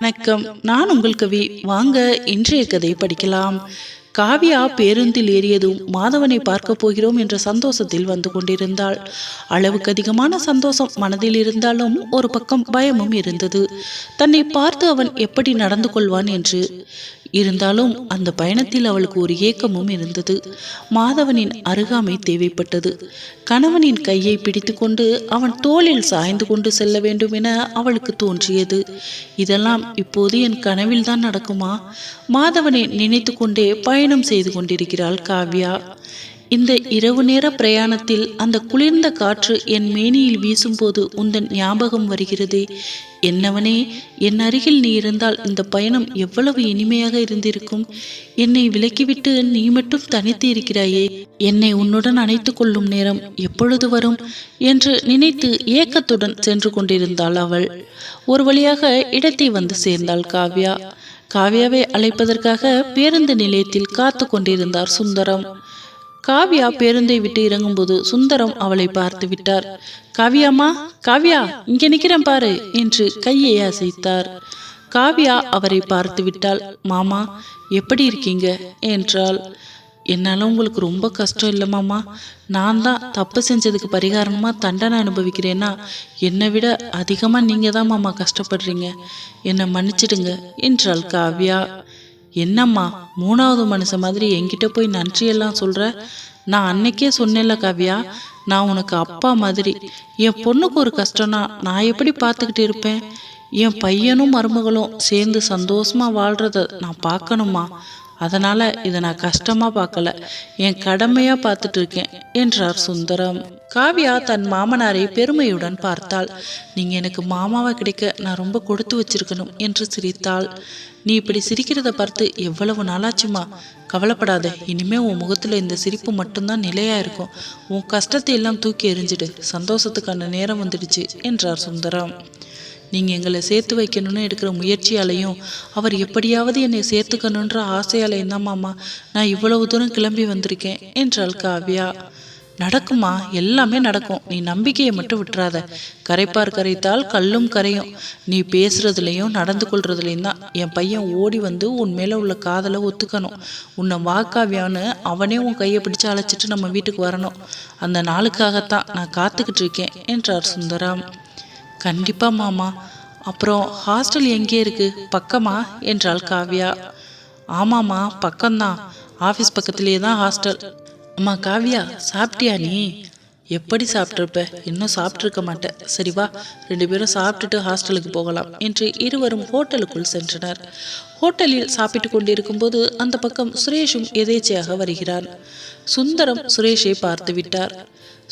வணக்கம். நான் உங்கள் கவி. வாங்க இன்றைய கதை படிக்கலாம். காவியா பேருந்தில் ஏறியதும் மாதவனை பார்க்க போகிறோம் என்ற சந்தோஷத்தில் வந்து கொண்டிருந்தாள். அளவுக்கு அதிகமான சந்தோஷம் மனதில் இருந்தாலும் ஒரு பக்கம் பயமும் இருந்தது. தன்னை பார்த்து அவன் எப்படி நடந்து கொள்வான் என்று இருந்தாலும் அந்த பயணத்தில் அவளுக்கு ஒரு ஏக்கமும் இருந்தது. மாதவனின் அருகாமை தேவைப்பட்டது. கணவனின் கையை பிடித்துக்கொண்டு அவன் தோளில் சாய்ந்து கொண்டு செல்ல வேண்டும் என அவளுக்கு தோன்றியது. இதெல்லாம் இப்போது என் கனவில் தான் நடக்குமா? மாதவனை நினைத்து கொண்டே பயணம் செய்து கொண்டிருக்கிறாள் காவ்யா. இந்த இரவு நேர பிரயாணத்தில் அந்த குளிர்ந்த காற்று என் மேனியில் வீசும்போது உந்தன் ஞாபகம் வருகிறதே. என்னவனே என் அருகில் நீ இருந்தால் இந்த பயணம் எவ்வளவு இனிமையாக இருந்திருக்கும். என்னை விலக்கிவிட்டு நீ மட்டும் தனித்து இருக்கிறாயே. என்னை உன்னுடன் அணைத்து கொள்ளும் நேரம் எப்பொழுது வரும்? என்று நினைத்து ஏக்கத்துடன் சென்று கொண்டிருந்தாள் அவள். ஒரு வழியாக இடத்தை வந்து சேர்ந்தாள் காவ்யா. காவ்யாவை அழைப்பதற்காக பேருந்து நிலையத்தில் காத்து கொண்டிருந்தார் சுந்தரம். காவ்யா பேருந்தை விட்டு இறங்கும்போது சுந்தரம் அவளை பார்த்து விட்டார். காவியாமா காவ்யா இங்க நிக்கிறேன் பாரு என்று கையை அசைத்தார். காவ்யா அவரை பார்த்து விட்டாள். மாமா எப்படி இருக்கீங்க? என்றாள். என்னால் உங்களுக்கு ரொம்ப கஷ்டம் இல்லை மாமா. நான் தான் தப்பு செஞ்சதுக்கு பரிகாரமாக தண்டனை அனுபவிக்கிறேன்னா என்னை விட அதிகமாக நீங்கள் தான் மாமா கஷ்டப்படுறீங்க. என்னை மன்னிச்சிடுங்க என்றாள் காவ்யா. என்னம்மா மூணாவது மனுஷன் மாதிரி என்கிட்ட போய் நன்றியெல்லாம் சொல்கிற நான் அன்னைக்கே சொன்னேன்ல காவியா நான் உனக்கு அப்பா மாதிரி. என் பொண்ணுக்கு ஒரு கஷ்டம்னா நான் எப்படி பார்த்துக்கிட்டு இருப்பேன்? என் பையனும் மருமகளும் சேர்ந்து சந்தோஷமா வாழ்றத நான் பார்க்கணுமா? அதனால இதை நான் கஷ்டமா பார்க்கல. என் கடமையா பார்த்துட்டு இருக்கேன் என்றார் சுந்தரம். காவ்யா தன் மாமனாரை பெருமையுடன் பார்த்தாள். நீங்க எனக்கு மாமாவை கிடைக்க நான் ரொம்ப கொடுத்து வச்சிருக்கணும் என்று சிரித்தாள். நீ இப்படி சிரிக்கிறத பார்த்து எவ்வளவு நாளாச்சுமா? கவலைப்படாத. இனிமே உன் முகத்துல இந்த சிரிப்பு மட்டும்தான் நிலையா இருக்கும். உன் கஷ்டத்தை எல்லாம் தூக்கி எறிஞ்சிடு. சந்தோஷத்துக்கான நேரம் வந்துடுச்சு என்றார் சுந்தரம். நீங்கள் எங்களை சேர்த்து வைக்கணும்னு எடுக்கிற முயற்சியாலையும் அவர் எப்படியாவது என்னை சேர்த்துக்கணுன்ற ஆசையாலையும் தான் மாமா நான் இவ்வளவு தூரம் கிளம்பி வந்திருக்கேன் என்றாள் காவ்யா. நடக்குமா? எல்லாமே நடக்கும். நீ நம்பிக்கையை மட்டும் விட்டுறாத. கரைப்பார் கரைத்தால் கல்லும் கரையும். நீ பேசுறதுலையும் நடந்து கொள்றதுலையும் தான். என் பையன் ஓடி வந்து உன் மேலே உள்ள காதலை ஒத்துக்கணும். உன்னை வாக்காவியான்னு அவனே உன் கையை பிடிச்சு அழைச்சிட்டு நம்ம வீட்டுக்கு வரணும். அந்த நாளுக்காகத்தான் நான் காத்துக்கிட்டு இருக்கேன் என்றார் சுந்தரம். கண்டிப்பா மாமா. அப்புறம் ஹாஸ்டல் எங்கே இருக்கு? பக்கமா? என்றாள் காவ்யா. ஆமாம்மா பக்கம்தான். ஆஃபீஸ் பக்கத்துலேயே தான் ஹாஸ்டல். அம்மா காவ்யா சாப்பிட்டியா நீ? எப்படி சாப்பிட்ருப்ப இன்னும் சாப்பிட்ருக்க மாட்டேன் சரி வா ரெண்டு பேரும் சாப்பிட்டுட்டு ஹாஸ்டலுக்கு போகலாம் என்று இருவரும் ஹோட்டலுக்குள் சென்றனர். ஹோட்டலில் சாப்பிட்டு கொண்டிருக்கும்போது அந்த பக்கம் சுரேஷும் எதேச்சையாக வருகிறான். சுந்தரம் சுரேஷை பார்த்து விட்டார்.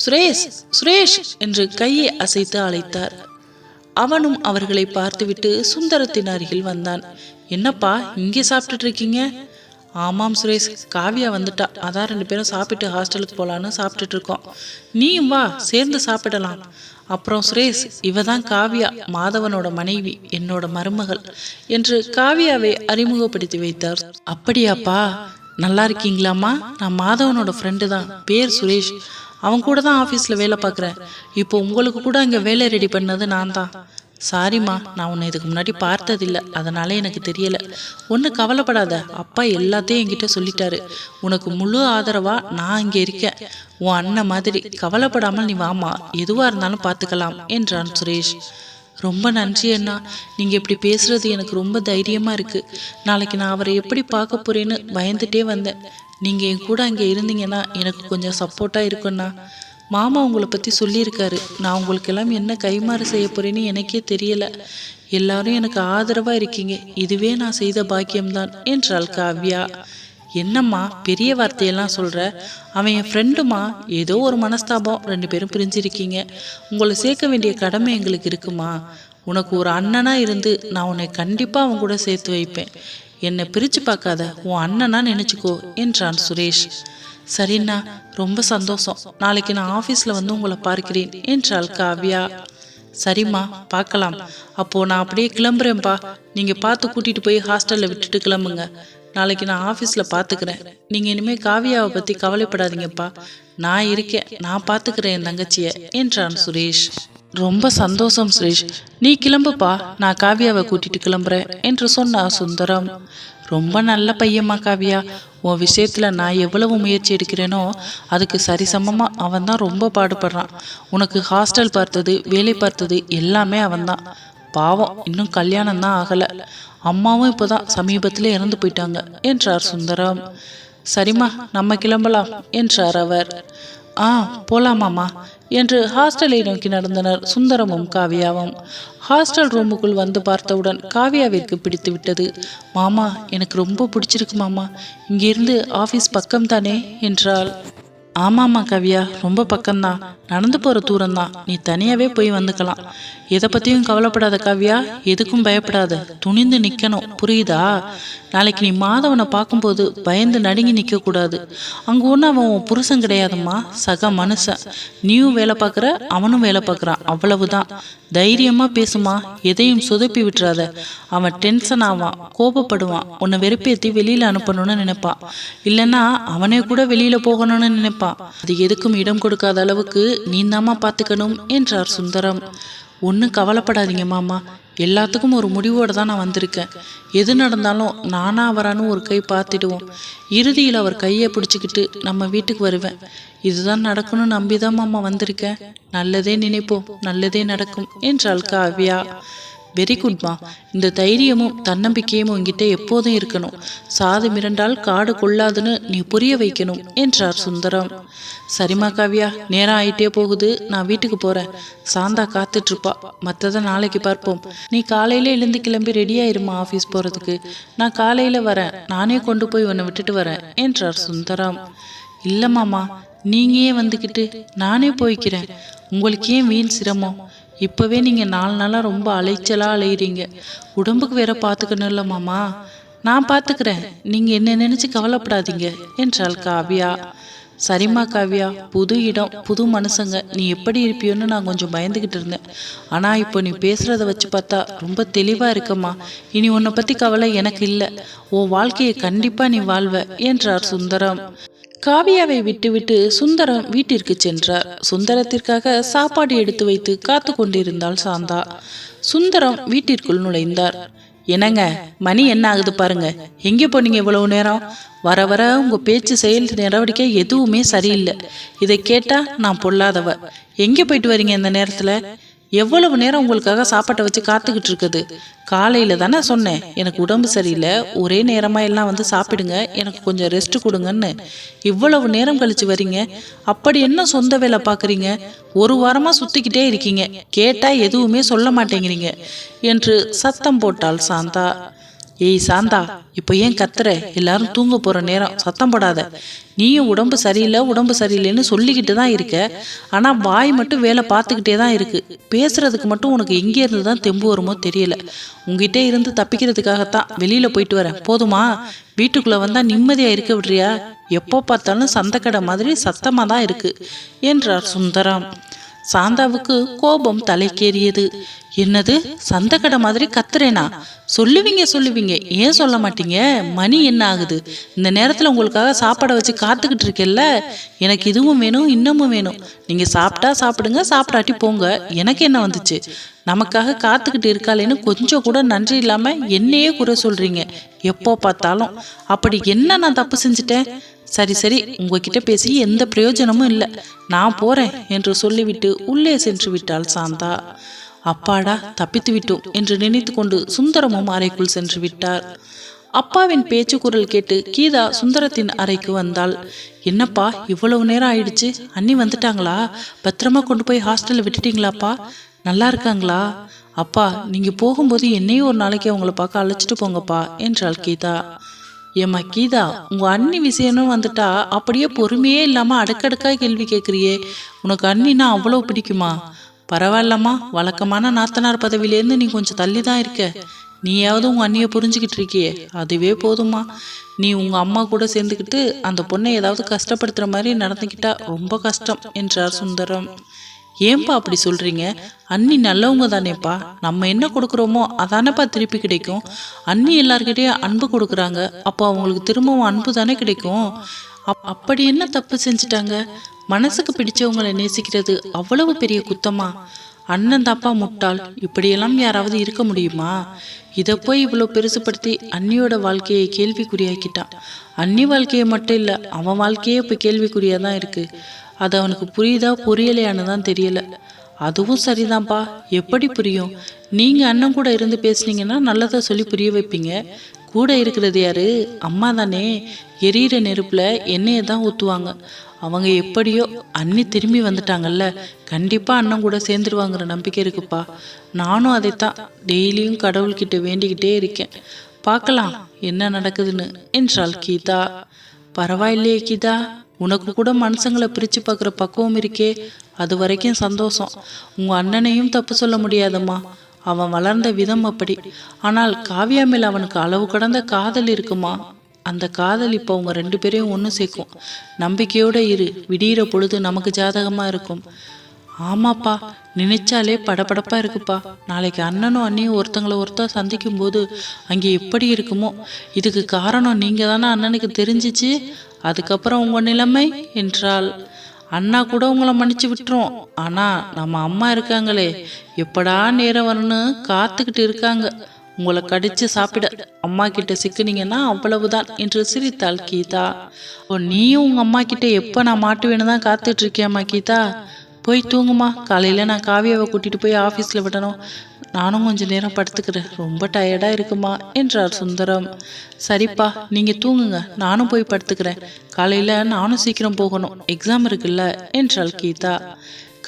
சுரேஷ் சுரேஷ் என்று கையை அசைத்து அழைத்தார். அவனும் அவர்களை பார்த்துவிட்டு சுந்தரத்தின் அருகில் வந்தான். என்னப்பா இங்கே சாப்பிட்டுட்டு இருக்கீங்க? ஆமாம் சுரேஷ் காவியா வந்துட்டா. அதான் ரெண்டு பேரும் சாப்பிட்டு ஹாஸ்டலுக்கு போகலான்னு சாப்பிட்டுட்டு இருக்கோம். நீயும் வா சேர்ந்து சாப்பிடலாம். அப்புறம் சுரேஷ் இவ தான் காவியா மாதவனோட மனைவி என்னோட மருமகள் என்று காவியாவை அறிமுகப்படுத்தி வைத்தார். அப்படியாப்பா நல்லா இருக்கீங்களாம்மா? நான் மாதவனோட ஃப்ரெண்டு தான் பேர் சுரேஷ். அவன் கூட தான் ஆஃபீஸில் வேலை பார்க்குறேன். இப்போ உங்களுக்கு கூட அங்கே வேலை ரெடி பண்ணது நான் தான். சாரிம்மா நான் உன்னை இதுக்கு முன்னாடி பார்த்ததில்ல. அதனால எனக்கு தெரியல. ஒன்றும் கவலைப்படாத. அப்பா எல்லாத்தையும் என்கிட்ட சொல்லிட்டாரு. உனக்கு முழு ஆதரவா நான் இங்கே இருக்கேன். உன் அண்ணன் மாதிரி கவலைப்படாமல் நீ வாமா எதுவாக இருந்தாலும் பார்த்துக்கலாம் என்றான் சுரேஷ். ரொம்ப நன்றி அண்ணா. நீங்கள் இப்படி பேசுறது எனக்கு ரொம்ப தைரியமாக இருக்குது நாளைக்கு நான் அவரை எப்படி பார்க்க போறேன்னு பயந்துட்டே வந்தேன். நீங்கள் என் கூட அங்கே இருந்தீங்கன்னா எனக்கு கொஞ்சம் சப்போர்ட்டாக இருக்குண்ணா மாமா உங்களை பற்றி சொல்லியிருக்காரு. நான் உங்களுக்கு எல்லாம் என்ன கைமாறு செய்ய போறேன்னு எனக்கே தெரியல. எல்லாரும் எனக்கு ஆதரவாக இருக்கீங்க. இதுவே நான் செய்த பாக்கியம்தான் என்றாள் காவ்யா. என்னம்மா பெரிய வார்த்தையெல்லாம் சொல்கிற அவன் என் ஃப்ரெண்டுமா ஏதோ ஒரு மனஸ்தாபம். ரெண்டு பேரும் பிரிஞ்சிருக்கீங்க. உங்களை சேர்க்க வேண்டிய கடமை எங்களுக்கு இருக்குமா? உனக்கு ஒரு அண்ணனாக இருந்து நான் உன்னை கண்டிப்பாக அவன் கூட சேர்த்து வைப்பேன். என்னை பிரித்து பார்க்காத. உன் அண்ணனா நினச்சிக்கோ என்றான் சுரேஷ். சரிண்ணா ரொம்ப சந்தோஷம். நாளைக்கு நான் ஆஃபீஸில் வந்து உங்களை பார்க்கிறேன் என்றாள் காவ்யா. சரிம்மா பார்க்கலாம். அப்போது நான் அப்படியே கிளம்புறேன்ப்பா. நீங்கள் பார்த்து கூட்டிகிட்டு போய் ஹாஸ்டலில் விட்டுட்டு கிளம்புங்க. நாளைக்கு நான் ஆஃபீஸில் பார்த்துக்கிறேன். நீங்கள் இனிமேல் காவியாவை பற்றி கவலைப்படாதீங்கப்பா. நான் இருக்கேன். நான் பார்த்துக்கிறேன் என் தங்கச்சியை என்றான் சுரேஷ். ரொம்ப சந்தோஷம் சுரேஷ். நீ கிளம்புப்பா. நான் காவியாவை கூட்டிகிட்டு கிளம்புறேன் என்று சொன்னார் சுந்தரம். ரொம்ப நல்ல பையம்மா காவியா. உன் விஷயத்தில் நான் எவ்வளவு முயற்சி எடுக்கிறேனோ அதுக்கு சரிசமமாக அவன் தான் ரொம்ப பாடுபடுறான். உனக்கு ஹாஸ்டல் பார்த்தது வேலை பார்த்தது எல்லாமே அவன்தான் பாவம் இன்னும் கல்யாணம் தான் ஆகலை. அம்மாவும் இப்போ தான் சமீபத்தில் இறந்து போயிட்டாங்க என்றார் சுந்தரம். சரிம்மா நம்ம கிளம்பலாம் என்றார் அவர். ஆ போலாமாம்மா. என்று ஹாஸ்டலை நோக்கி நடந்தனர் சுந்தரமும் காவியாவும். ஹாஸ்டல் ரூமுக்குள் வந்து பார்த்தவுடன் காவியாவிற்கு பிடித்து விட்டது மாமா எனக்கு ரொம்ப பிடிச்சிருக்கு மாமா. இங்கிருந்து ஆஃபீஸ் பக்கம் தானே என்றாள். ஆமாம்மா கவியா. ரொம்ப பக்கம்தான். நடந்து போகிற தூரம்தான். நீ தனியாகவே போய் வந்துக்கலாம். எதை பற்றியும் கவலைப்படாத காவியா எதுக்கும் பயப்படாத. துணிந்து நிற்கணும் புரியுதா? நாளைக்கு நீ மாதவனை பார்க்கும்போது பயந்து நடுங்கி நிற்கக்கூடாது அங்கே ஒன்றும் அவன் உன் புருஷன் கிடையாதும்மா. சக மனுஷன் நீயும் வேலை பார்க்குற அவனும் வேலை பார்க்குறான். அவ்வளவுதான். தைரியமாக பேசுமா. எதையும் சொதப்பி விட்டுறாத. அவன் டென்ஷன் ஆவான். கோபப்படுவான். உன்னை வெறுப்பேற்றி வெளியில் அனுப்பணும்னு நினைப்பான் இல்லைன்னா அவனே கூட வெளியில் போகணும்னு நினைப்பான் அது எதுக்கும் இடம் கொடுக்காத அளவுக்கு நீந்தாமா பார்த்துக்கணும் என்றார் சுந்தரம். ஒன்றும் கவலைப்படாதீங்க மாமா. எல்லாத்துக்கும் ஒரு முடிவோடு தான் நான் வந்திருக்கேன். எது நடந்தாலும் நானா வரான்னு ஒரு கை பார்த்துடுவோம். இறுதியில் அவர் கையை பிடிச்சிக்கிட்டு நம்ம வீட்டுக்கு வருவேன். இதுதான் நடக்கணும்னு நம்பி தான் மாமா வந்திருக்கேன். நல்லதே நினைப்போம் நல்லதே நடக்கும் என்றாள் காவ்யா. வெரி குட்மா இந்த தைரியமும் தன்னம்பிக்கையும் உங்ககிட்ட எப்போதும் இருக்கணும். சாது மிரண்டால் காடு கொள்ளாதுன்னு நீ புரிய வைக்கணும் என்றார் சுந்தரம். சரிம்மா காவியா நேரம் ஆயிட்டே போகுது. நான் வீட்டுக்கு போறேன். சாந்தா காத்துட்டு இருப்பா மற்றதை நாளைக்கு பார்ப்போம். நீ காலையில எழுந்து கிளம்பி ரெடியாயிருமா ஆஃபீஸ் போறதுக்கு. நான் காலையில வரேன். நானே கொண்டு போய் உன்னை விட்டுட்டு வரேன் என்றார் சுந்தரம். இல்லை மாமா நீங்க ஏன் வந்துக்கிட்டு நானே போய்க்கிறேன். உங்களுக்கு ஏன் வீண் சிரமம்? இப்போவே நீங்கள் நாலு நாளாக ரொம்ப அலைச்சலாக அலையிறீங்க. உடம்புக்கு வேற பார்த்துக்கணும் இல்லை மாமா. நான் பார்த்துக்கிறேன் நீங்கள் என்ன நினச்சி கவலைப்படாதீங்க என்றாள் காவியா. சரிம்மா காவியா புது இடம் புது மனுஷங்க நீ எப்படி இருப்பியோன்னு நான் கொஞ்சம் பயந்துக்கிட்டு இருந்தேன். ஆனால் இப்போ நீ பேசுகிறத வச்சு பார்த்தா ரொம்ப தெளிவாக இருக்கம்மா. இனி உன்னை பற்றி கவலை எனக்கு இல்லை. உன் வாழ்க்கையை கண்டிப்பாக நீ வாழ்வ என்றார் சுந்தரம். காவியாவை விட்டுவிட்டு சுந்தரம் வீட்டிற்கு சென்றார். சுந்தரத்திற்காக சாப்பாடு எடுத்து வைத்து காத்து கொண்டிருந்தாள் சாந்தா. சுந்தரம் வீட்டிற்குள் நுழைந்தார். என்னங்க மணி என்ன ஆகுது பாருங்க. எங்கே போனீங்க இவ்வளவு நேரம்? வர வர உங்க பேச்சு செயல் நடவடிக்கை எதுவுமே சரியில்லை. இதை கேட்டா நான் பொல்லாதவ. எங்கே போயிட்டு வரீங்க இந்த நேரத்துல? எவ்வளவு நேரம் உங்களுக்காக சாப்பாட்டை வச்சு காத்துக்கிட்டு இருக்குது? காலையில தானே சொன்னேன். எனக்கு உடம்பு சரியில்லை. ஒரே நேரமா எல்லாம் வந்து சாப்பிடுங்க. எனக்கு கொஞ்சம் ரெஸ்ட் கொடுங்கன்னு. இவ்வளவு நேரம் கழிச்சு வரீங்க. அப்படி என்ன சொந்த வேலை பாக்குறீங்க ஒரு வாரமா சுத்திக்கிட்டே இருக்கீங்க. கேட்டா எதுவுமே சொல்ல மாட்டேங்கிறீங்க. என்று சத்தம் போட்டாள் சாந்தா. ஏய் சாந்தா இப்போ ஏன் கத்துற? எல்லாரும் தூங்க போற நேரம். சத்தம் போடாத. நீயும் உடம்பு சரியில்லை உடம்பு சரியில்லைன்னு சொல்லிக்கிட்டு தான் இருக்க. ஆனா வாய் மட்டும் வேலை பார்த்துக்கிட்டே தான் இருக்கு. பேசுறதுக்கு மட்டும் உனக்கு எங்கே இருந்து தான் தெம்பு வருமோ தெரியல. உங்ககிட்ட இருந்து தப்பிக்கிறதுக்காகத்தான் வெளியில போயிட்டு வரேன் போதுமா? வீட்டுக்குள்ள வந்தா நிம்மதியா இருக்க விடுறியா? எப்போ பார்த்தாலும் சந்தக்கடை மாதிரி சத்தமா தான் இருக்கு என்றார் சுந்தரம். சாந்தாவுக்கு கோபம் தலைக்கேறியது. என்னது? சந்தக்கடை மாதிரி கத்துறேனா? சொல்லுவீங்க சொல்லுவீங்க. ஏன் சொல்ல மாட்டீங்க? மணி என்ன ஆகுது? இந்த நேரத்தில் உங்களுக்காக சாப்பாடை வச்சு காத்துக்கிட்டு இருக்கேல்ல? எனக்கு இதுவும் வேணும் இன்னமும் வேணும். நீங்கள் சாப்பிட்டா சாப்பிடுங்க சாப்பிடாட்டி போங்க. எனக்கு என்ன வந்துச்சு? நமக்காக காத்துக்கிட்டு இருக்காளேன்னு கொஞ்சம் கூட நன்றி இல்லாமல் என்னையே குறை சொல்கிறீங்க எப்போ பார்த்தாலும். அப்படி என்ன நான் தப்பு செஞ்சுட்டேன்? சரி சரி உங்ககிட்ட பேசி எந்த பிரயோஜனமும் இல்லை. நான் போறேன் என்று சொல்லிவிட்டு உள்ளே சென்று விட்டாள் சாந்தா. அப்பாடா தப்பித்து விட்டோம் என்று நினைத்து கொண்டு சுந்தரமும் அறைக்குள் சென்று விட்டார். அப்பாவின் பேச்சு குரல் கேட்டு கீதா சுந்தரத்தின் அறைக்கு வந்தாள். என்னப்பா இவ்வளவு நேரம் ஆயிடுச்சு? அண்ணி வந்துட்டாங்களா? பத்திரமா கொண்டு போய் ஹாஸ்டல்ல விட்டுட்டீங்களாப்பா? நல்லா இருக்காங்களா? அப்பா நீங்க போகும்போது என்னையும் ஒரு நாளைக்கு அவங்கள பார்க்க அழைச்சிட்டு போங்கப்பா என்றாள் கீதா. ஏமா கீதா உங்கள் அண்ணி விஷயம்னு வந்துட்டா அப்படியே பொறுமையே இல்லாமல் அடுக்கடுக்காக கேள்வி கேட்குறியே உனக்கு அண்ணினா அவ்வளோ பிடிக்குமா? பரவாயில்லம்மா வழக்கமான நாத்தனார் பதவியிலேருந்து நீ கொஞ்சம் தள்ளி தான் இருக்க. நீயாவது உங்கள் அண்ணியை புரிஞ்சுக்கிட்டு இருக்கியே. அதுவே போதுமா நீ உங்கள் அம்மா கூட சேர்ந்துக்கிட்டு அந்த பொண்ணை ஏதாவது கஷ்டப்படுத்துகிற மாதிரி நடந்துக்கிட்டா ரொம்ப கஷ்டம் என்றார் சுந்தரம். ஏன்பா அப்படி சொல்றீங்க? அண்ணி நல்லவங்க தானேப்பா. நம்ம என்ன கொடுக்குறோமோ அதானேப்பா திருப்பி கிடைக்கும். அண்ணி எல்லார்கிட்டயும் அன்பு கொடுக்குறாங்க. அப்போ அவங்களுக்கு திரும்பவும் அன்பு தானே கிடைக்கும். அப்- அப்படி என்ன தப்பு செஞ்சுட்டாங்க? மனசுக்கு பிடிச்சவங்களை நேசிக்கிறது அவ்வளவு பெரிய குத்தமா? அண்ணன் தப்பா முட்டாள். இப்படியெல்லாம் யாராவது இருக்க முடியுமா? இதை போய் இவ்வளோ பெருசுப்படுத்தி அண்ணியோட வாழ்க்கையை கேள்விக்குறியாக்கிட்டான். அண்ணி வாழ்க்கையை மட்டும் இல்லை அவன் வாழ்க்கையே இப்போ கேள்விக்குறியாக தான் இருக்கு. அது அவனுக்கு புரியுதா புரியலையான்னு தான் தெரியல. அதுவும் சரிதான்ப்பா. எப்படி புரியும்? நீங்க அண்ணன் கூட இருந்து பேசுனீங்கன்னா நல்லதா சொல்லி புரிய வைப்பீங்க. கூட இருக்கிறது யாரு? அம்மா தானே. எரியிற நெருப்புல எண்ணெயை தான் ஊற்றுவாங்க அவங்க எப்படியோ அண்ணி திரும்பி வந்துட்டாங்கல்ல. கண்டிப்பா அண்ணன் கூட சேர்ந்துருவாங்கிற நம்பிக்கை இருக்குப்பா. நானும் அதைத்தான் டெய்லியும் கடவுள்கிட்ட வேண்டிக்கிட்டே இருக்கேன். பார்க்கலாம் என்ன நடக்குதுன்னு. என்றாள் கீதா. பரவாயில்லையே கீதா. உனக்கு கூட மனுஷங்களை பிரித்து பார்க்குற பக்குவம் இருக்கே அது வரைக்கும் சந்தோஷம். உங்கள் அண்ணனையும் தப்பு சொல்ல முடியாதம்மா. அவன் வளர்ந்த விதம் அப்படி. ஆனால் காவியா மேல் அவனுக்கு அளவு கடந்த காதல் இருக்குமா? அந்த காதல் இப்போ அவங்க ரெண்டு பேரையும் ஒன்று சேர்க்கும். நம்பிக்கையோடு இரு விடியிற பொழுது நமக்கு ஜாதகமாக இருக்கும். ஆமாப்பா நினைச்சாலே படபடப்பாக இருக்குப்பா. நாளைக்கு அண்ணனும் அண்ணியும் ஒருத்தங்களை ஒருத்தர் சந்திக்கும் போது அங்கே எப்படி இருக்குமோ? இதுக்கு காரணம் நீங்கள் தானே அண்ணனுக்கு தெரிஞ்சிச்சு? அதுக்கப்புறம் உங்க நிலைமை என்றால் அண்ணா கூட உங்களை மன்னிச்சு விட்டுரும். ஆனால் நம்ம அம்மா இருக்காங்களே. எப்படா நேரம் வரணும்னு காத்துக்கிட்டு இருக்காங்க. உங்களை கடிச்சு சாப்பிட அம்மா கிட்ட சிக்குனீங்கன்னா அவ்வளவுதான் என்று சிரித்தாள் கீதா. ஓ நீயும் உங்க அம்மா கிட்ட எப்ப நான் மாட்டுவேன்னு தான் காத்துட்டு இருக்கியாம்மா கீதா? போய் தூங்குமா? காலையில் நான் காவியாவை கூட்டிகிட்டு போய் ஆஃபீஸில் விடணும். நானும் கொஞ்சம் நேரம் படுத்துக்கிறேன். ரொம்ப டயர்டாக இருக்குமா? என்றார் சுந்தரம். சரிப்பா நீங்கள் தூங்குங்க. நானும் போய் படுத்துக்கிறேன். காலையில் நானும் சீக்கிரம் போகணும். எக்ஸாம் இருக்குல்ல? என்றாள் கீதா.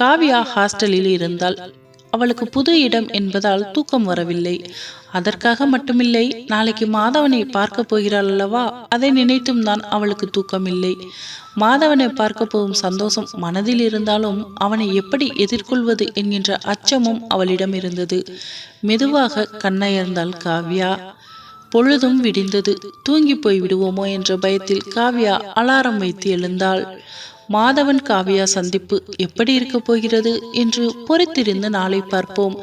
காவியா ஹாஸ்டலில் இருந்தால் அவளுக்கு புது இடம் என்பதால் தூக்கம் வரவில்லை. அதற்காக மட்டுமில்லை நாளைக்கு மாதவனை பார்க்க போகிறாள் அல்லவா? அதை நினைத்தும் தான் அவளுக்கு தூக்கம் இல்லை மாதவனை பார்க்க போகும் சந்தோஷம் மனதில் இருந்தாலும் அவனை எப்படி எதிர்கொள்வது என்கின்ற அச்சமும் அவளிடம் இருந்தது. மெதுவாக கண்ணயர்ந்தாள் காவ்யா. பொழுதும் விடிந்தது. தூங்கி போய் விடுவோமோ என்ற பயத்தில் காவ்யா அலாரம் வைத்து எழுந்தாள். மாதவன் காவியா சந்திப்பு எப்படி இருக்க போகிறது என்று பொறுத்திருந்து நாளை பார்ப்போம்.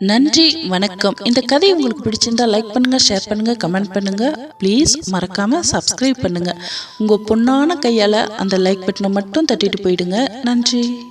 நன்றி வணக்கம். இந்த கதை உங்களுக்கு பிடிச்சிருந்தா லைக் பண்ணுங்க ஷேர் பண்ணுங்க கமெண்ட் பண்ணுங்க. ப்ளீஸ் மறக்காம சப்ஸ்கிரைப் பண்ணுங்க. உங்க பொண்ணான கையால அந்த லைக் பட்டனை மட்டும் தட்டிட்டு போயிடுங்க. நன்றி.